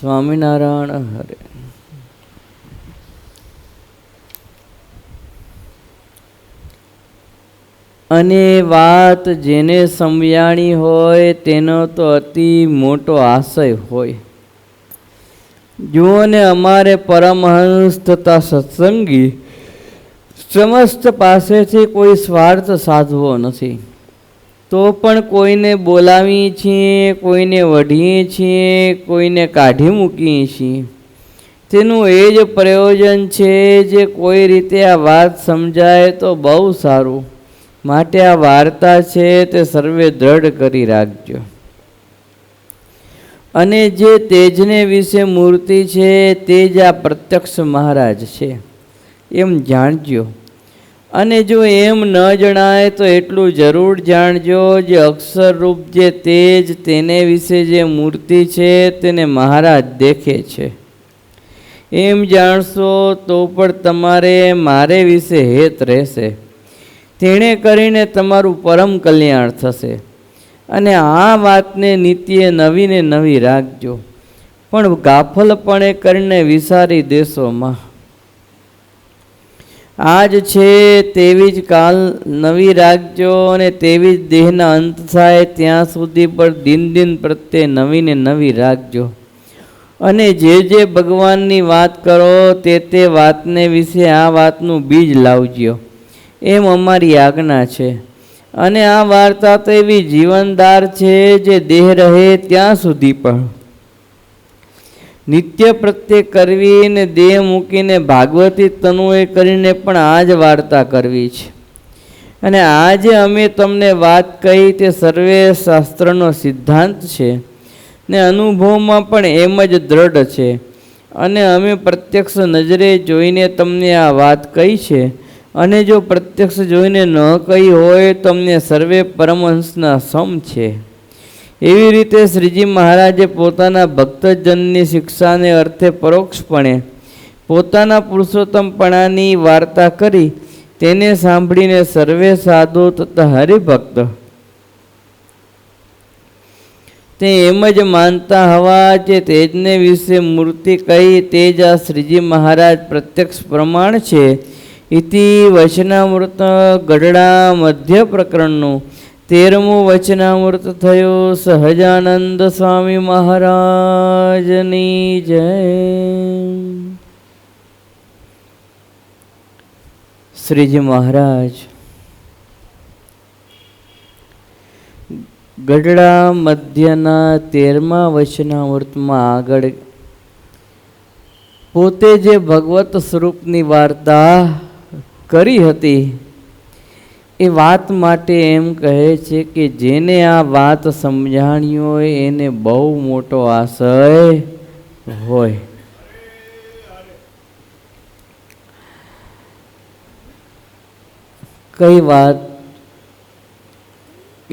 સ્વામિનારાયણ હરે. અને વાત જેને સમજાણી હોય તેનો તો અતિ મોટો આશય હોય. જુઓ ને અમારે પરમહંસ તથા સત્સંગી સમસ્ત પાસેથી કોઈ સ્વાર્થ સાધવો નથી. તો પણ કોઈને બોલાવીએ છીએ, કોઈને વઢીએ છીએ, કોઈને કાઢી મૂકીએ છીએ. તેનું એ જ પ્રયોજન છે જે કોઈ રીતે આ વાત સમજાય તો બહુ સારું. માટે આ વાર્તા છે તે સર્વે દ્રઢ કરી રાખજો. અને જે તેજને વિશે મૂર્તિ છે તે જ આ પ્રત્યક્ષ મહારાજ છે. એમ જાણજો. અને જો એમ ન જણાય તો એટલું જરૂર જાણજો જે અક્ષરરૂપ જે તેજ તેને વિશે જે મૂર્તિ છે તેને મહારાજ દેખે છે. એમ જાણશો તો પણ તમારે મારે વિશે હેત રહેશે. તેણે કરીને તમારું પરમ કલ્યાણ થશે. અને આ વાતને નિત્ય નવીને નવી રાખજો. પણ ગાફલપણે કરીને વિસારી દેશોમાં આજ છે તેવી જ કાલ, નવી રાખજો અને તેવી જ દેહના અંત થાય ત્યાં સુધી, પણ દિન દિન પ્રત્યે નવીને નવી રાખજો અને જે જે ભગવાનની વાત કરો, તે તે વાતને વિશે આ વાતનું બીજ લાવજો. એમ અમારી આજ્ઞા છે. અને આ વાર્તા તો એવી જીવનદાર છે જે દેહ રહે ત્યાં સુધી પણ. નિત્ય પ્રત્યે કરવી ને દેહ મૂકીને ભાગવતી તનુએ કરીને પણ આ જ વાર્તા કરવી છે. અને આજે અમે તમને વાત કહી તે સર્વે શાસ્ત્રનો સિદ્ધાંત છે ને અનુભવમાં પણ એમ જ દ્રઢ છે. અને અમે પ્રત્યક્ષ નજરે જોઈને તમને આ વાત કહી છે. અને જો પ્રત્યક્ષ જોઈને ન કહી હોય તો અમને સર્વે પરમહંસના સમ છે. એવી રીતે શ્રીજી મહારાજે પોતાના ભક્તજનની શિક્ષાને અર્થે પરોક્ષપણે પોતાના પુરુષોત્તમપણાની વાર્તા કરી તેને સાંભળીને સર્વે સાધુ તથા હરિભક્ત. તે એમ જ માનતા હવા જે તેજને વિશે મૂર્તિ કહી તે જ આ શ્રીજી મહારાજ પ્રત્યક્ષ પ્રમાણ છે. ઇતિ વચનામૃત ગઢડા મધ્ય પ્રકરણનું તેરમું વચનામૃત થયું. સહજાનંદ સ્વામી મહારાજની જય. શ્રીજી મહારાજ, ગઢડા મધ્યના તેરમા વચનામૃતમાં આગળ પોતે જે ભગવત સ્વરૂપની વાર્તા કરી હતી એ વાત માટે એમ કહે છે કે જેને આ વાત સમજાણી હોય, એને બહુ મોટો આશય હોય. કઈ વાત?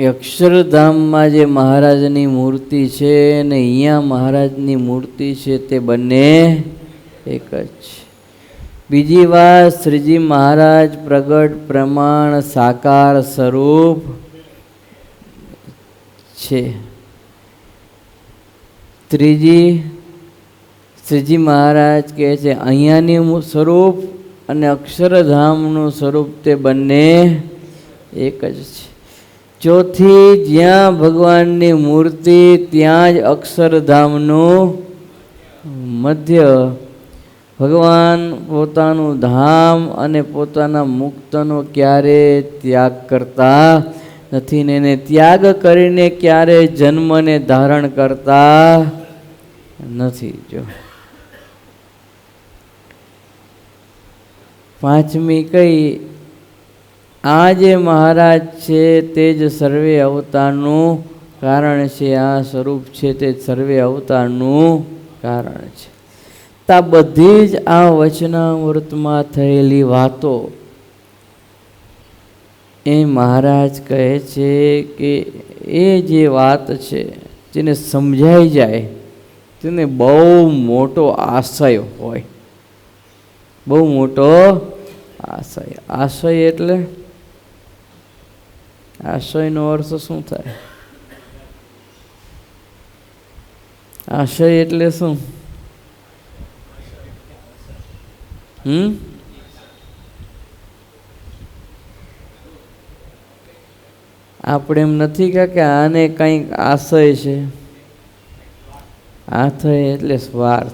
અક્ષરધામમાં જે મહારાજની મૂર્તિ છે અને અહીંયા મહારાજની મૂર્તિ છે તે બંને એક જ છે. બીજી વાત, શ્રીજી મહારાજ પ્રગટ પ્રમાણ સાકાર સ્વરૂપ છે. ત્રીજી, શ્રીજી મહારાજ કહે છે, અહીંયાની સ્વરૂપ અને અક્ષરધામનું સ્વરૂપ તે બંને એક જ છે. ચોથી, જ્યાં ભગવાનની મૂર્તિ, ત્યાં જ અક્ષરધામનું મધ્ય ભગવાન પોતાનું ધામ અને પોતાના મુક્તનો ક્યારે ત્યાગ કરતા નથી ને એને ત્યાગ કરીને ક્યારે જન્મને ધારણ કરતા નથી, જો. પાંચમી કઈ, આ જે મહારાજ છે તે જ સર્વે અવતારનું કારણ છે, આ સ્વરૂપ છે તે સર્વે અવતારનું કારણ છે. તા બધી જ આ વચનામૃતમાં થયેલી વાતો એ મહારાજ કહે છે કે એ જે વાત છે જેને સમજાઈ જાય, તેને બહુ મોટો આશય હોય. બહુ મોટો આશય. આશય એટલે? આશયનો અર્થ શું થાય? આશય એટલે શું? હમ? આપણે એમ નથી કે આને કંઈક આશય છે. આશય એટલે સ્વાર્થ.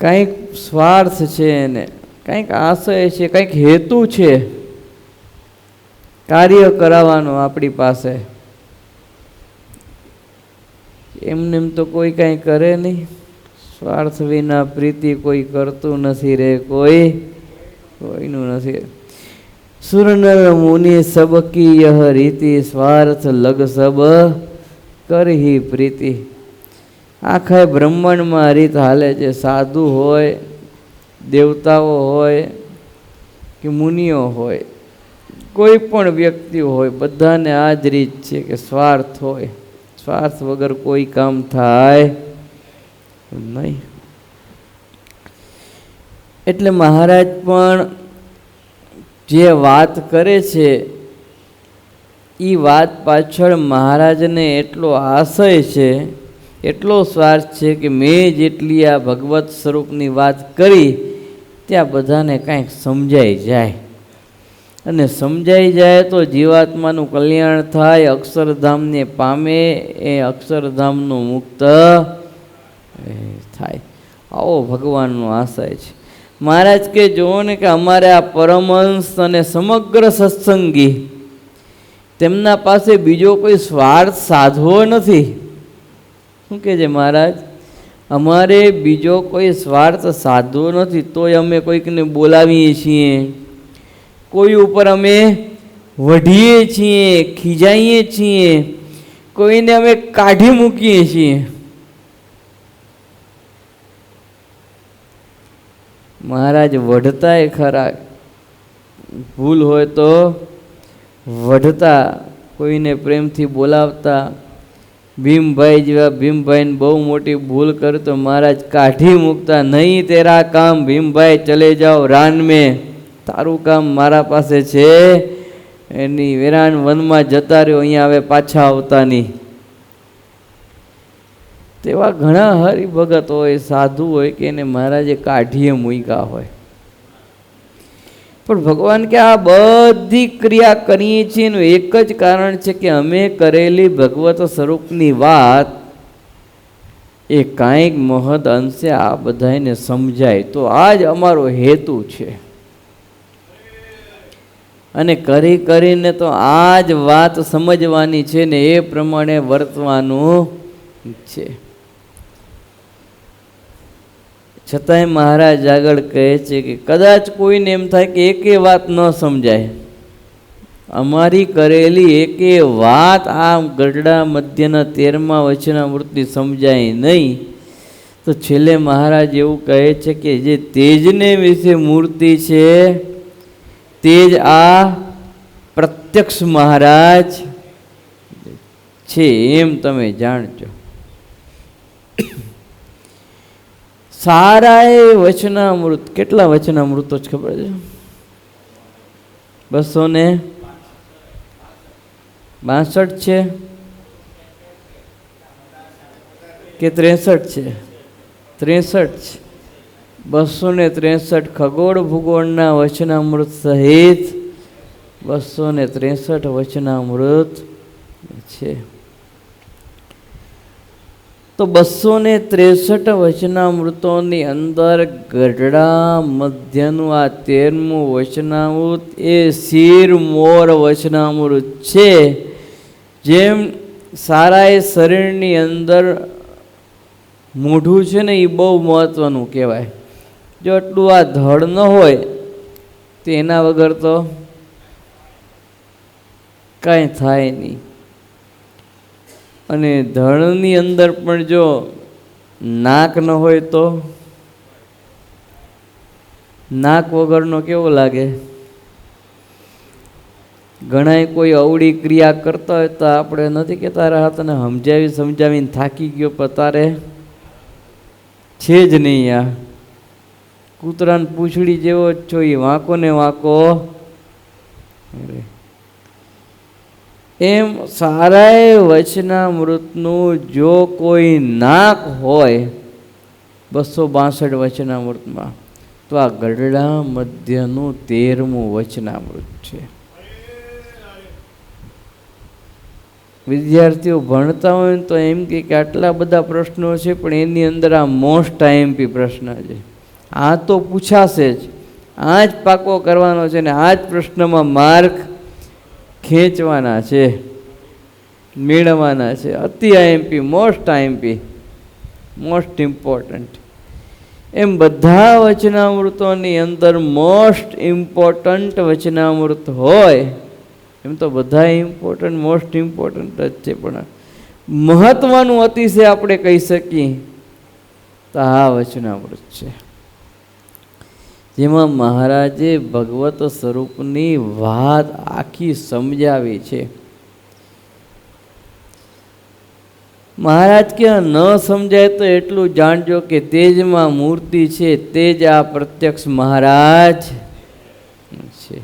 કંઈક સ્વાર્થ છે એને. કંઈક આશય છે, કંઈક હેતુ છે. કાર્ય કરાવવાનું આપણી પાસે. એમને એમ તો કોઈ કાંઈ કરે નહીં. સ્વાર્થ વિના પ્રીતિ કોઈ કરતું નથી રે, કોઈ, કોઈનું નથી. સુરનર મુનિ સબકી યહ રીતિ સ્વાર્થ લગ સબ કરહી પ્રીતિ. આખા બ્રહ્માંડમાં રીત હાલે છે, સાધુ હોય, દેવતાઓ હોય કે મુનિઓ હોય, કોઈ પણ વ્યક્તિ હોય, બધાને આ જ રીત છે કે સ્વાર્થ હોય. સ્વાર્થ વગર કોઈ કામ થાય નહીં. એટલે મહારાજ પણ જે વાત કરે છે એ વાત પાછળ મહારાજને એટલો આશય છે, એટલો સ્વાર્થ છે કે મેં જેટલી આ ભગવત સ્વરૂપની વાત કરી, ત્યાં બધાને કાંઈક સમજાઈ જાય. અને સમજાઈ જાય તો જીવાત્માનું કલ્યાણ થાય, અક્ષરધામને પામે, એ અક્ષરધામનું મુક્ત થાય. આવો ભગવાનનો આશય છે. મહારાજ કે, જુઓ ને કે અમારે આ પરમહંસ અને સમગ્ર સત્સંગી તેમના પાસે બીજો કોઈ સ્વાર્થ સાધવો નથી. શું કે છે મહારાજ? અમારે બીજો કોઈ સ્વાર્થ સાધવો નથી, તોય અમે કોઈકને બોલાવીએ છીએ. કોઈ ઉપર અમે વઢીએ છીએ, ખીજાઈએ છીએ. કોઈને અમે કાઢી મૂકીએ છીએ. મહારાજ, વઢતાય ખરા. ભૂલ હોય તો વઢતા, કોઈને પ્રેમથી બોલાવતા. ભીમભાઈ જેવા, ભીમભાઈને બહુ મોટી ભૂલ કરે તો મહારાજ કાઢી મૂકતા. નહીં તેરા કામ, ભીમભાઈ, ચલે જાઓ રાન મેં તારું કામ મારા પાસે છે. એની વેરાન વનમાં જતા રહ્યો, અહીંયા હવે પાછા આવતા નહીં. તેવા ઘણા હરિભગત હોય, સાધુ હોય કે એને મહારાજે કાઢીએ મૂક્યા હોય. પણ ભગવાન કે આ બધી ક્રિયા કરીએ છીએ એનું એક જ કારણ છે કે અમે કરેલી ભગવત સ્વરૂપની વાત એ કાંઈક મહદ અંશે આ બધાને સમજાય. તો આ જ અમારો હેતુ છે. અને કરી કરીને તો આ જ વાત સમજવાની છે ને એ પ્રમાણે વર્તવાનું છે. છતાંય મહારાજ આગળ કહે છે કે કદાચ કોઈને એમ થાય કે એકે વાત ન સમજાય. અમારી કરેલી એકે વાત આ ગઢડા મધ્યના તેરમા વચના મૂર્તિ સમજાય નહીં. તો છેલ્લે મહારાજ એવું કહે છે કે જે તેજને વિશે મૂર્તિ છે તેજ આ પ્રત્યક્ષ મહારાજ છે, એમ તમે જાણજો. સારા એ વચનામૃત, કેટલા વચનામૃતો જ ખબર છે? બસો ને બાસઠ છે કે ત્રેસઠ છે? ત્રેસઠ છે. બસો ને ત્રેસઠ ખગોળ ભૂગોળના વચનામૃત સહિત બસો ને ત્રેસઠ વચનામૃત છે. તો બસો ને ત્રેસઠ વચનામૃતોની અંદર ગઢડા મધ્યનું આ તેરમું વચનામૃત એ શીર મોર વચનામૃત છે. જેમ સારા એ શરીરની અંદર મોઢું છે ને એ બહુ મહત્ત્વનું કહેવાય. જો આટલું આ ધડ ન હોય, તો એના વગર તો કાંઈ થાય નહીં. અને ધણની અંદર પણ જો નાક ન હોય તો? નાક વગરનો કેવો લાગે? ઘણાય કોઈ અવળી ક્રિયા કરતા હોય તો આપણે નથી કે તારા હાથને સમજાવી, સમજાવીને થાકી ગયો પણ તારે છે જ નહીં આ. કૂતરાને પૂંછડી જેવો જ છો એ વાંકો ને વાંકો. એમ સારાય વચનામૃતનું જો કોઈ નાક હોય, બસો બાસઠ વચનામૃતમાં, તો આ ગઢડા મધ્યનું તેરમું વચનામૃત છે. વિદ્યાર્થીઓ ભણતા હોય ને તો એમ કે આટલા બધા પ્રશ્નો છે, પણ એની અંદર આ મોસ્ટ આઈએમપી પ્રશ્ન છે. આ તો પૂછાશે જ. આ જ પાકો કરવાનો છે ને આ જ પ્રશ્નમાં માર્ક ખેંચવાના છે મેળવવાના છે. અતિ IMP most IMP most important એમ બધા વચનામૃતોની અંદર મોસ્ટ ઇમ્પોર્ટન્ટ વચનામૃત હોય, એમ તો બધા ઇમ્પોર્ટન્ટ મોસ્ટ ઇમ્પોર્ટન્ટ જ છે. પણ મહત્ત્વનું અતિશય આપણે કહી શકીએ તો આ વચનામૃત છે. જેમાં મહારાજે ભગવત સ્વરૂપની વાત આખી સમજાવી છે. મહારાજ કે ન સમજાય તો એટલું જાણજો કે તેજમાં મૂર્તિ છે, તેજ આ પ્રત્યક્ષ મહારાજ છે.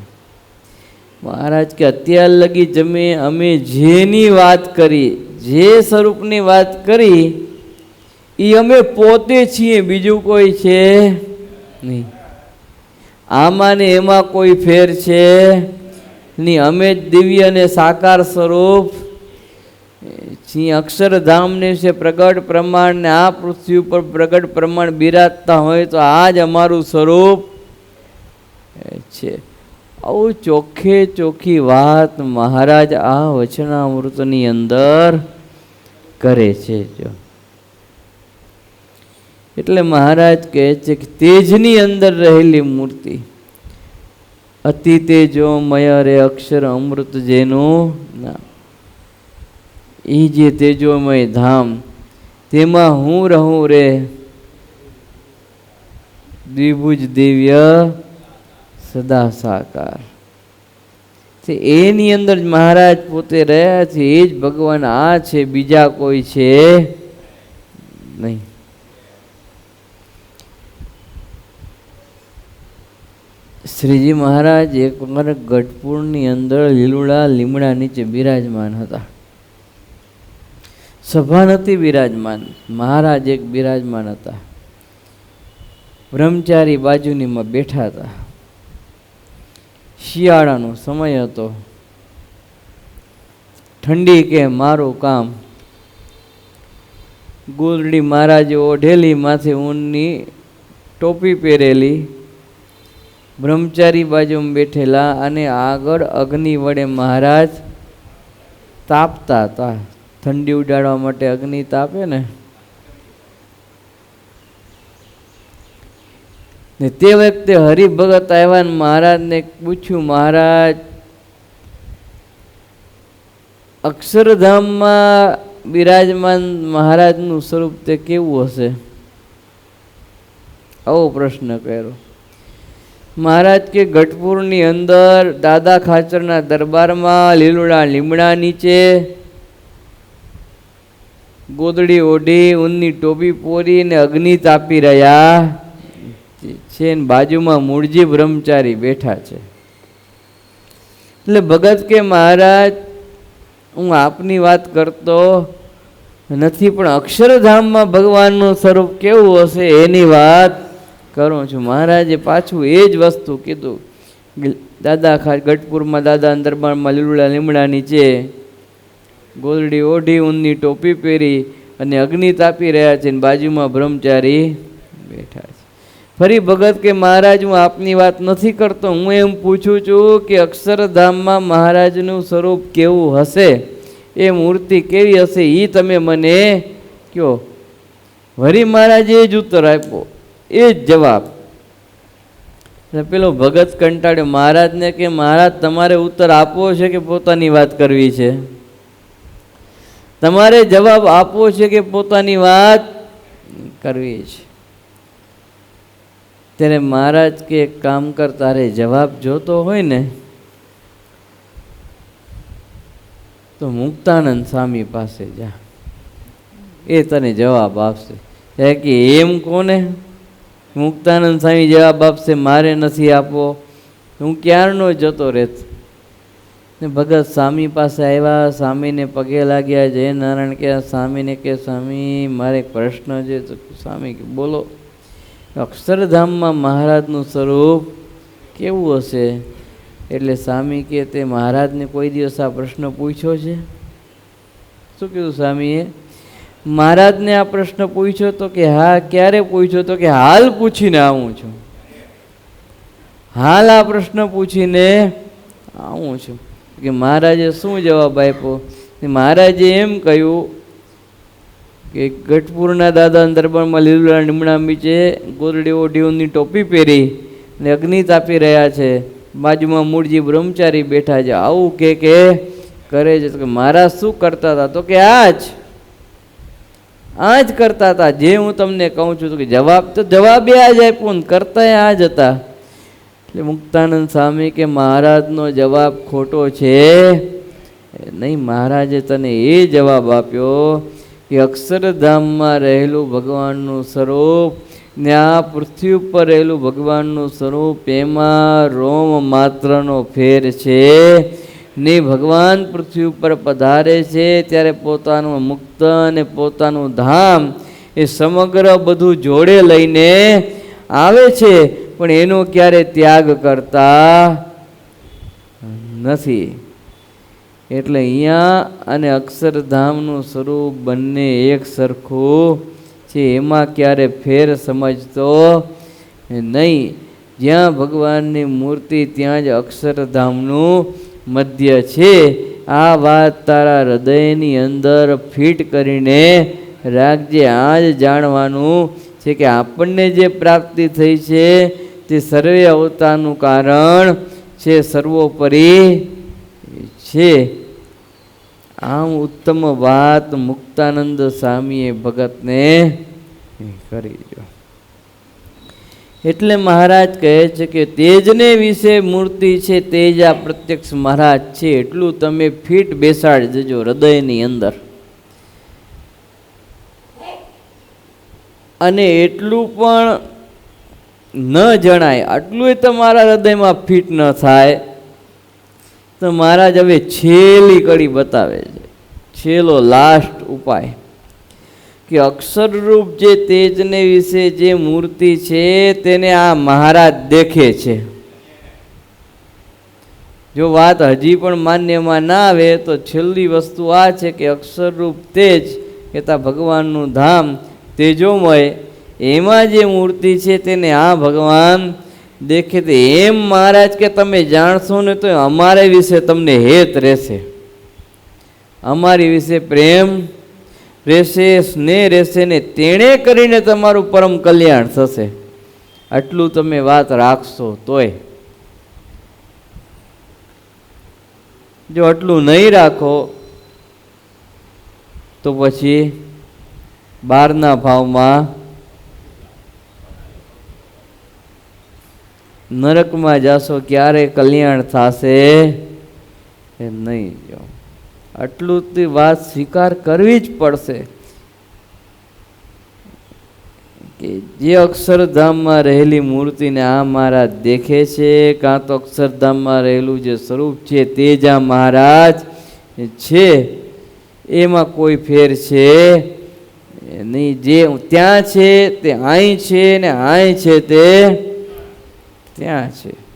મહારાજ કે અત્યાર લગી જમે, અમે જેની વાત કરી, જે સ્વરૂપની વાત કરી એ અમે પોતે છીએ, બીજું કોઈ છે નહીં. આમાં ને એમાં કોઈ ફેર છે? નહીં અમે જ દિવ્ય અને સાકાર સ્વરૂપ. સિંહ અક્ષરધામને છે પ્રગટ પ્રમાણને આ પૃથ્વી ઉપર પ્રગટ પ્રમાણ બિરાજતા હોય તો આ જ અમારું સ્વરૂપ છે. આવું ચોખ્ખે ચોખ્ખી વાત મહારાજ આ વચનામૃતની અંદર કરે છે જો. એટલે મહારાજ કહે છે કે તેજની અંદર રહેલી મૂર્તિ, અતિ તેજોમય રે અક્ષર અમૃત જેનું નામ. એ જે તેજોમય ધામ, તેમાં હું રહું રે? દ્વિભુજ દિવ્ય સદા સાકાર એની અંદર જ મહારાજ પોતે રહ્યા છે, એ જ ભગવાન આ છે, બીજા કોઈ છે નહીં. શ્રીજી મહારાજ એક વખત ગઢપુરની અંદર લીલુડા લીમડા નીચે બિરાજમાન હતા. સભા નથી બિરાજમાન, મહારાજ એક બિરાજમાન હતા. બ્રહ્મચારી બાજુનીમાં બેઠા હતા. શિયાળાનો સમય હતો. ઠંડી કે મારું કામ? ગોદડી મહારાજે ઓઢેલી માથે ઊનની ટોપી પહેરેલી. બ્રહ્મચારી બાજુમાં બેઠેલા અને આગળ અગ્નિ વડે મહારાજ તાપતા હતા. ઠંડી ઉડાડવા માટે અગ્નિ તાપે ને? ને તે વખતે હરિભગત આવ્યા મહારાજને પૂછ્યું, મહારાજ, અક્ષરધામમાં બિરાજમાન મહારાજનું સ્વરૂપ તે કેવું હશે? આવો પ્રશ્ન કર્યો. મહારાજ કે ગઢપુરની અંદર દાદા ખાચરના દરબારમાં લીલુડા લીમડા નીચે, ગોદડી ઓઢી, ઊનની ટોપી પોરી ને અગ્નિ તાપી રહ્યા. છે બાજુમાં મૂળજી બ્રહ્મચારી બેઠા છે. એટલે ભગત કે મહારાજ, હું આપની વાત કરતો નથી, પણ અક્ષરધામમાં ભગવાનનું સ્વરૂપ કેવું હશે એની વાત કરું છું. મહારાજે પાછું એ જ વસ્તુ કીધું. દાદા ખા ગઢપુરમાં દાદા દરબારમાં લીલુડા લીમડા નીચે ગોલડી ઓઢી ઊનની ટોપી પહેરી અને અગ્નિ તાપી રહ્યા છે ને બાજુમાં બ્રહ્મચારી બેઠા છે. ફરી ભગત કે, મહારાજ, હું આપની વાત નથી કરતો. હું એમ પૂછું છું કે અક્ષરધામમાં મહારાજનું સ્વરૂપ કેવું હશે? એ મૂર્તિ કેવી હશે? એ તમે મને કહો. વરી મહારાજે જ ઉત્તર આપ્યો. એ જ જવાબ. પેલો ભગત કંટાળ્યો, મહારાજને કે, મહારાજ, તમારે ઉત્તર આપવો છે કે પોતાની વાત કરવી છે? તમારે જવાબ આપવો છે કે પોતાની વાત કરવી છે. ત્યારે મહારાજ કે કામ કર, તારે જવાબ જોતો હોય ને, તો મુક્તાનંદ સ્વામી પાસે જા. એ તને જવાબ આપશે. કે, એમ કોને? મુક્તાનંદ સ્વામી જવાબ આપશે, મારે નથી આપવો. હું ક્યારનો જતો રહેત ને ભગત સ્વામી પાસે આવ્યા, સ્વામીને પગે લાગ્યા જય નારાયણ કે, સ્વામીને કે, સ્વામી, મારે પ્રશ્ન છે. તો સ્વામી કે, બોલો, અક્ષરધામમાં મહારાજનું સ્વરૂપ કેવું હશે? એટલે સ્વામી કે, તે મહારાજને કોઈ દિવસ આ પ્રશ્ન પૂછ્યો છે? શું કીધું સ્વામીએ? મહારાજને આ પ્રશ્ન પૂછ્યો તો કે, હા, ક્યારે પૂછ્યો? તો કે, હાલ પૂછીને આવું છું. હાલ આ પ્રશ્ન પૂછીને આવું છું. કે મહારાજે શું જવાબ આપ્યો? મહારાજે એમ કહ્યું કે, ગઢપુરના દાદા દરબારમાં લીલુલા લીમડા નીચે ગોરડી ઓઢીઓની ટોપી પહેરી ને અગ્નિ તાપી રહ્યા છે. બાજુમાં મૂળજી બ્રહ્મચારી બેઠા છે. આવું કે કે, કરે છે. કે મહારાજ શું કરતા હતા? તો કે આ જ આ જ કરતા હતા. જે હું તમને કહું છું કે જવાબ તો જવાબે આ જ આપ્યો કરતા આ જ હતા. એટલે મુક્તાનંદ સ્વામી કે મહારાજનો જવાબ ખોટો છે. નહીં, મહારાજે તને એ જવાબ આપ્યો કે અક્ષરધામમાં રહેલું ભગવાનનું સ્વરૂપ ને આ પૃથ્વી ઉપર રહેલું ભગવાનનું સ્વરૂપ, એમાં રોમ માત્રનો ફેર છે. ને ભગવાન પૃથ્વી ઉપર પધારે છે, ત્યારે પોતાનું મુક્ત અને પોતાનું ધામ એ સમગ્ર બધું જોડે લઈને આવે છે, પણ એનો ક્યારે ત્યાગ કરતા નથી. એટલે અહીંયા અને અક્ષરધામનું સ્વરૂપ બંને એક સરખું છે, એમાં ક્યારે ફેર સમજતો નહીં. જ્યાં ભગવાનની મૂર્તિ, ત્યાં જ અક્ષરધામનું મધ્ય છે. આ વાત તારા હૃદયની અંદર ફિટ કરીને રાખજે. આ જ જાણવાનું છે કે આપણને જે પ્રાપ્તિ થઈ છે તે સર્વે અવતારનું કારણ છે, સર્વોપરી છે. આમ ઉત્તમ વાત મુક્તાનંદ સ્વામીએ ભગતને કરી જો એટલે મહારાજ કહે છે કે તેજને વિશે મૂર્તિ છે તેજ આ પ્રત્યક્ષ મહારાજ છે. એટલું તમે ફીટ બેસાડી દેજો હૃદયની અંદર. અને એટલું પણ ન જણાય. આટલું તમારા હૃદયમાં ફિટ ન થાય તો મહારાજ હવે છેલ્લી કડી બતાવે છે. છેલ્લો લાસ્ટ ઉપાય. કે અક્ષરરૂપ જે તેજને વિશે જે મૂર્તિ છે તેને આ મહારાજ દેખે છે. જો વાત હજી પણ માન્યમાં ના આવે તો છેલ્લી વસ્તુ આ છે કે અક્ષરરૂપ તેજ કહેતા ભગવાનનું ધામ તેજોમય, એમાં જે મૂર્તિ છે તેને આ ભગવાન દેખે તે એમ મહારાજ કે તમે જાણશો ને તો અમારે વિશે તમને હેત રહેશે. અમારી વિશે પ્રેમ રહેશે, સ્નેહ રહેશે ને તેણે કરીને તમારું પરમ કલ્યાણ થશે. આટલું તમે વાત રાખશો તોય. જો આટલું નહીં રાખો, તો પછી બહારના ભાવમાં નરકમાં જાશો, ક્યારે કલ્યાણ થશે એ નહીં જો. આટલું વાત સ્વીકાર કરવી જ પડશે. કે જે અક્ષરધામમાં રહેલી મૂર્તિને આ મહારાજ દેખે છે, કાં તો અક્ષરધામમાં રહેલું જે સ્વરૂપ છે તે જ આ મહારાજ છે. એમાં કોઈ ફેર છે? નહીં જે ત્યાં છે તે અહીં છે ને અહીં છે તે ત્યાં છે.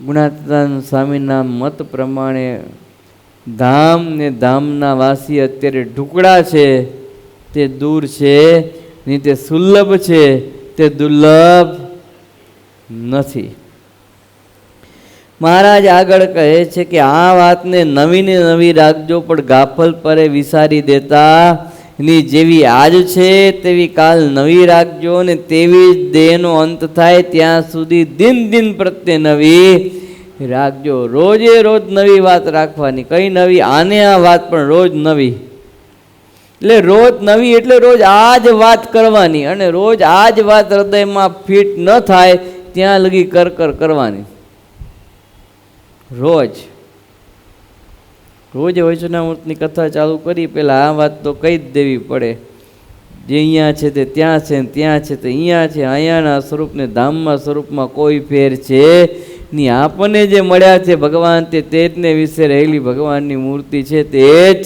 ગુણાત્માનંદ સ્વામીના મત પ્રમાણે ધામ ને ધામના વાસી અત્યારે ઢુકડા છે, તે દૂર છે નહીં તે સુલભ છે, તે દુર્લભ નથી. મહારાજ આગળ કહે છે કે આ વાતને નવી ને નવી રાખજો પણ ગાફલ પરે વિસારી દેતા ની જેવી આજ છે, તેવી કાલ નવી રાખજો ને તેવી જ દેહનો અંત થાય, ત્યાં સુધી દિન દિન પ્રત્યે નવી રાખજો. રોજે રોજ નવી વાત રાખવાની, કઈ નવી? આને આ વાત પણ રોજ નવી. એટલે રોજ નવી એટલે રોજ આ જ વાત કરવાની અને રોજ આ જ વાત હૃદયમાં ફિટ ન થાય, ત્યાં લગી કર કર કરવાની. રોજ. રોજ વૈષ્ણવમૂર્તની કથા ચાલુ કરી પહેલાં આ વાત તો કહી જ દેવી પડે. જે અહીંયા છે તે ત્યાં છે ને ત્યાં છે તે અહીંયા છે, અહીંયાના સ્વરૂપને ધામમાં સ્વરૂપમાં કોઈ ફેર છે ની આપણને જે મળ્યા છે ભગવાન તે તેજને વિશે રહેલી ભગવાનની મૂર્તિ છે તે જ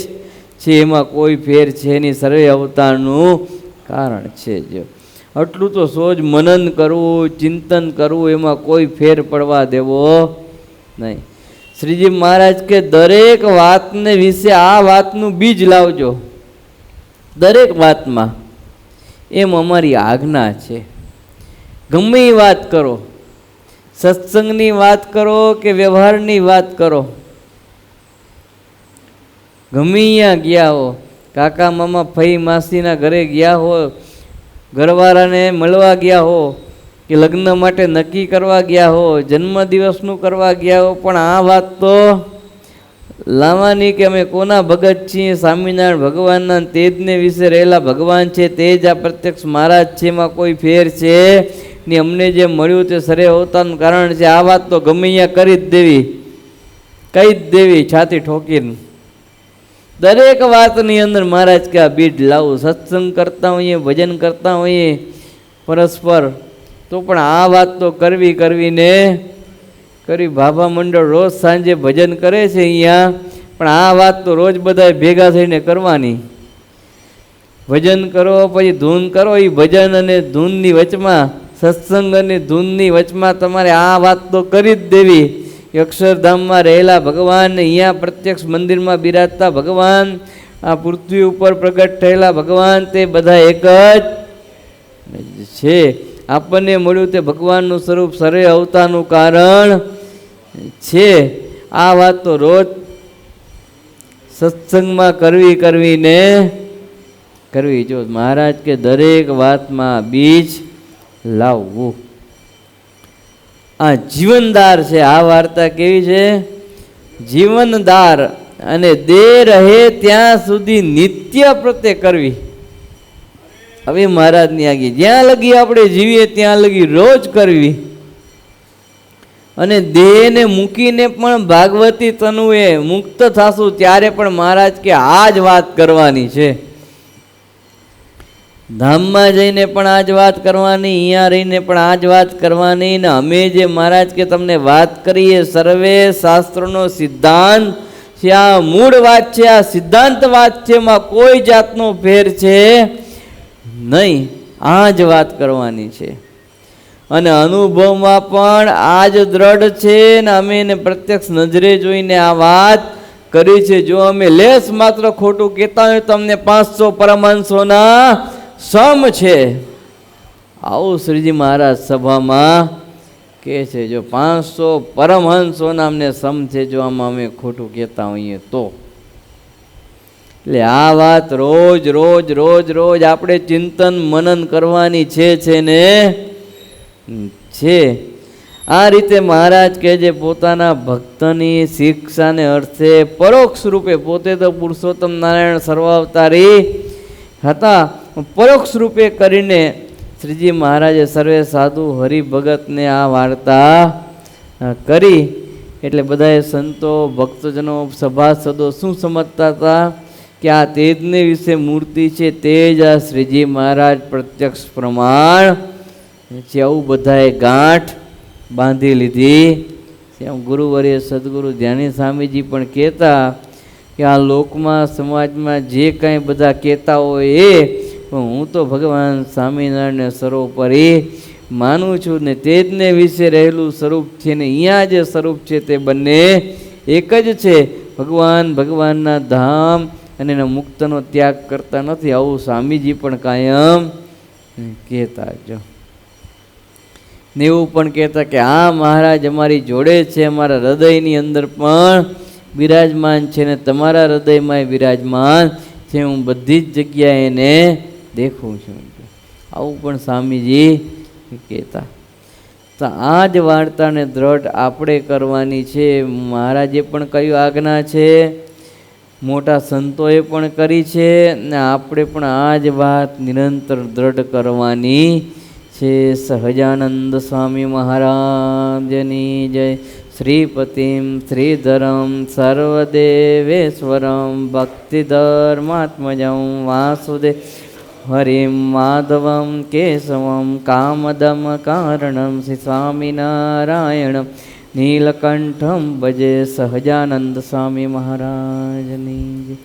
છે, એમાં કોઈ ફેર છે નહીં, સર્વે અવતારનું કારણ છે જો. આટલું તો સોજ મનન કરવું, ચિંતન કરવું, એમાં કોઈ ફેર પડવા દેવો નહીં. શ્રીજી મહારાજ કે, દરેક વાતને વિશે આ વાતનું બીજ લાવજો. દરેક વાતમાં એમ અમારી આજ્ઞા છે. ગમે એ વાત કરો. સત્સંગની વાત કરો કે વ્યવહારની વાત કરો. ગમે અહીંયા ગયા હો, કાકા મામા ફઈ માસીના ઘરે ગયા હો, ઘરવાળાને મળવા ગયા હો કે લગ્ન માટે નક્કી કરવા ગયા હો, જન્મદિવસનું કરવા ગયા હો, પણ આ વાત તો લાવવાની કે અમે કોના ભગત છીએ? સ્વામિનારાયણ ભગવાનના તેજને વિશે રહેલા ભગવાન છે, તે જ આ પ્રત્યક્ષ મહારાજ છે, એમાં કોઈ ફેર છે? ને અમને જે મળ્યું તે સરે હોતાનું કારણ છે, આ વાત તો ગમે અહીંયા કરી જ દેવી. કહી જ દેવી છાતી ઠોકીને. દરેક વાતની અંદર મહારાજ કે આ બીડ લાવું. સત્સંગ કરતા હોઈએ, ભજન કરતા હોઈએ, પરસ્પર તો પણ આ વાત તો કરવી કરવીને કરી બાબા મંડળ રોજ સાંજે ભજન કરે છે અહીંયા. પણ આ વાત તો રોજ બધા ભેગા થઈને કરવાની. ભજન કરો, પછી ધૂન કરો એ ભજન અને ધૂનની વચમાં, સત્સંગ અને ધૂનની વચમાં તમારે આ વાત તો કરી જ દેવી. અક્ષરધામમાં રહેલા ભગવાન અહીંયા પ્રત્યક્ષ મંદિરમાં બિરાજતા ભગવાન, આ પૃથ્વી ઉપર પ્રગટ થયેલા ભગવાન તે બધા એક જ છે. આપણને મળ્યું તે ભગવાનનું સ્વરૂપ સરે અવતારનું કારણ છે. આ વાત તો રોજ સત્સંગમાં કરવી કરવીને કરવી. જો મહારાજ કે દરેક વાતમાં બીજ લાવવું. આ જીવનદાર છે. આ વાર્તા કેવી છે? જીવનદાર અને દે રહે ત્યાં સુધી નિત્ય પ્રત્યે કરવી. હવે મહારાજની આગી, જ્યાં લગી આપણે જીવીએ, ત્યાં લગી રોજ કરવી. અને દેહને મૂકીને પણ ભાગવતી તનુએ મુક્ત થાશું, ત્યારે પણ મહારાજ કે, આ જ વાત કરવાની છે. ધામમાં જઈને પણ આ જ વાત કરવાની, અહીંયા રહીને પણ આ જ વાત કરવાની, ને અમે જે મહારાજ કે, તમને વાત કરીએ, સર્વે શાસ્ત્રોનો સિદ્ધાંત છે. આ મૂળ વાત છે, આ સિદ્ધાંત વાત છે, એમાં કોઈ જાતનો ફેર છે. નહીં, આ જ વાત કરવાની છે. અને અનુભવમાં પણ આ જ દ્રઢ છે ને અમે એને પ્રત્યક્ષ નજરે જોઈને આ વાત કરી છે. જો અમે લેસ માત્ર ખોટું કહેતા હોય તમને પાંચસો પરમાંશોના સમ છે. આવું શ્રીજી મહારાજ સભામાં કહે છે, જો પાંચસો પરમહંસોના અમને સમ છે, જો આમાં અમે ખોટું કહેતા હોઈએ તો. એટલે આ વાત રોજ રોજ રોજ રોજ આપણે ચિંતન, મનન કરવાની છે છે ને? છે. આ રીતે મહારાજ કે જે પોતાના ભક્તની શિક્ષાને અર્થે પરોક્ષ રૂપે પોતે તો પુરુષોત્તમ નારાયણ સર્વાવતારી હતા. પરોક્ષ રૂપે કરીને શ્રીજી મહારાજે સર્વે સાધુ હરિભગતને આ વાર્તા કરી. એટલે બધાએ સંતો, ભક્તજનો, સભાસદો શું સમજતા હતા? કે આ તેજને વિશે મૂર્તિ છે તે જ આ શ્રીજી મહારાજ પ્રત્યક્ષ પ્રમાણ છે આવું બધાએ ગાંઠ બાંધી લીધી. એમ ગુરુવર્ય સદગુરુ ધ્યાની સ્વામીજી પણ કહેતા કે આ લોકમાં, સમાજમાં જે કાંઈ બધા કહેતા હોય એ, પણ હું તો ભગવાન સ્વામિનારાયણને સર્વોપરી માનું છું ને તેજને વિશે રહેલું સ્વરૂપ છે ને અહીંયા જે સ્વરૂપ છે તે બંને એક જ છે. ભગવાન ભગવાનના ધામ અને એના મુક્તનો ત્યાગ કરતા નથી. આવું સ્વામીજી પણ કાયમ કહેતા જો. ને એવું પણ કહેતા કે આ મહારાજ, અમારી જોડે છે, અમારા હૃદયની અંદર પણ બિરાજમાન છે ને તમારા હૃદયમાં બિરાજમાન છે. હું બધી જ જગ્યાએ એને દેખું છું. આવું પણ સ્વામીજી કહેતા. તો આ જ વાર્તાને દ્રઢ આપણે કરવાની છે. મહારાજે પણ કયું આજ્ઞા છે મોટા સંતોએ પણ કરી છે ને આપણે પણ આ જ વાત નિરંતર દ્રઢ કરવાની છે. સહજાનંદ સ્વામી મહારાજની જય. શ્રીપતિમ શ્રીધરમ સર્વદેવેશ્વરમ ભક્તિધર્માત્મજમ વાસુદેવ. હરિમ માધવમ કેશવમ કામદમ કારણમ શ્રી સ્વામિનારાયણ નીલકંઠમ ભજે સહજાનંદ સ્વામી મહારાજની